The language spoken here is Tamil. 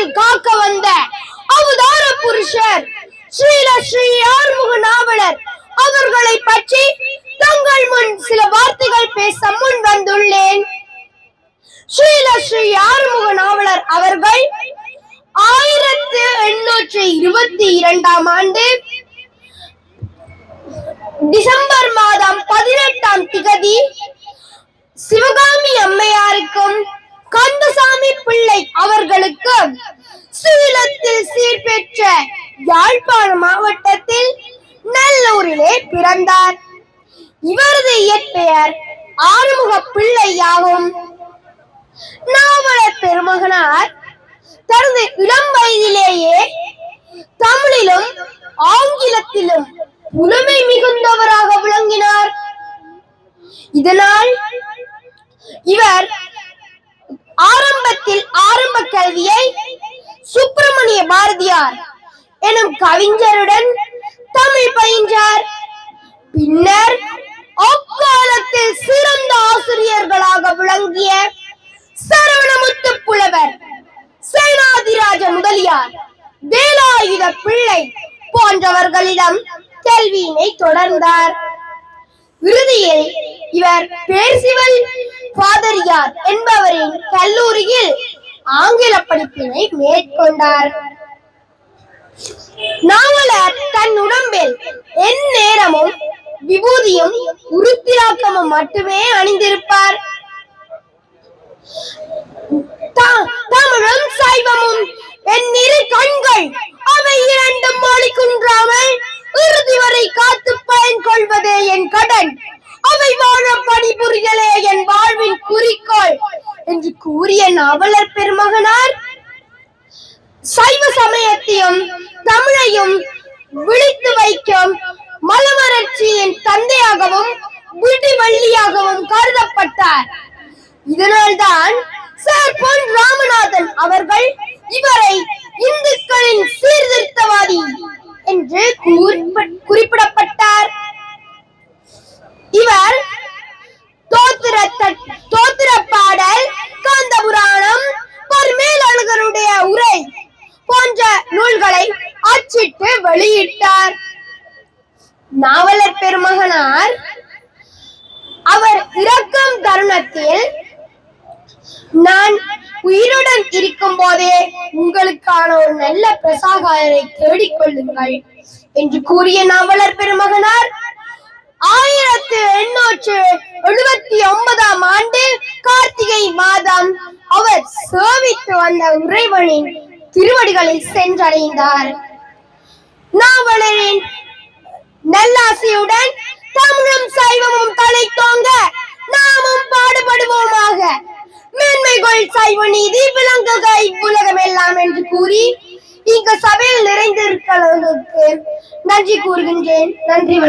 தமிழில் காக்க வந்த அவதார புருஷர் ஸ்ரீல ஸ்ரீ ஆறுமுக நாவலர். அவர்களை பற்றி தங்கள் முன் சில வார்த்தைகள் பேச முன் வந்துள்ளேன். ஸ்ரீல ஸ்ரீ ஆறுமுக நாவலர் அவர்கள் ஆயிரத்து எண்ணூற்றி இருபத்தி இரண்டாம் ஆண்டு டிசம்பர் மாதம் பதினெட்டாம் திகதி அவர்களுக்கு சீலத்தில் சீர்பெற்ற யாழ்ப்பாண மாவட்டத்தில் நல்லூரிலே பிறந்தார். இவரது இயற்பெயர் ஆறுமுக பிள்ளையாகும் நாவலர் பெருமகனார் தனது இளம் வயதிலேயே தமிழிலும் ஆங்கிலத்திலும் புலமை மிகுந்தவராக விளங்கினார். இதனால் இவர் ஆரம்பத்தில் ஆரம்ப கல்வியை சுப்பிரமணிய பாரதியார் எனும் கவிஞருடன் தமிழ் பயின்றார். பின்னர் அக்காலத்தில் சிறந்த ஆசிரியர்களாக விளங்கிய சரவணமுத்து புலவர் சேனாதிராஜ முதலியார் வேலாயுத பிள்ளை போன்றவர்களிடம் கல்வியினை தொடர்ந்தார். இறுதியில் இவர் பேர்சிவல் பாதரியார் என்பவரின் கல்லூரியில் ஆங்கில படிப்பினை மேற்கொண்டார். நாவலர் தன் உடம்பில் என் நேரமும் விபூதியும் உருத்திராக்கமும் மட்டுமே அணிந்திருப்பார். தமிழும் சைவமும் என் இரு கண்கள் அவை இரண்டும் மாலிக்குன்றாமல் இறுதி வரை காத்து பயன் கொள்வதே என் கடன். அவை வாழ பணிபுரிதலே என் வாழ்வின் குறிக்கோள் என்று கூறிய நாவலர் பெருமகனார். சைவ சமயத்தையும் தமிழையும் விழித்து வைக்கும் மலமரட்சியின் தந்தையாகவும் விடிவள்ளியாகவும் கருதப்பட்டார். இதனால்தான் சார் பொன் ராமநாதன் அவர்கள் இவரை இந்துக்களின் சீர்திருத்தவாதி போன்ற நூல்களை அச்சிட்டு வெளியிட்டார். நாவலர் பெருமகனார். அவர் இறக்கும் தருணத்தில் நான் உயிருடன் இருக்கும் போதே உங்களுக்கான ஒரு நல்ல பிரசாகாரரை தேடிக் கொள்ளுங்கள் என்று கூறிய நாவலர் பெருமகனார். ஆயிரத்து எண்ணூற்று எழுபத்தி ஒன்பதாம் ஆண்டு கார்த்திகை மாதம் அவர் சேவித்து வந்த இறைவனின் திருவடிகளை சென்றடைந்தார். நாவலரின் நல்லாசியுடன் தமிழும் சைவமும் தலை தோங்க நாமும் பாடுபடுவோமாக. மேன்மைகள் சைவ நீதி விளங்குக இவ்வுலகம் எல்லாம் என்று கூறி இங்கு சபையில் நிறைந்திருக்கிறவர்களுக்கு நன்றி கூறுகின்றேன். நன்றி வணக்கம்.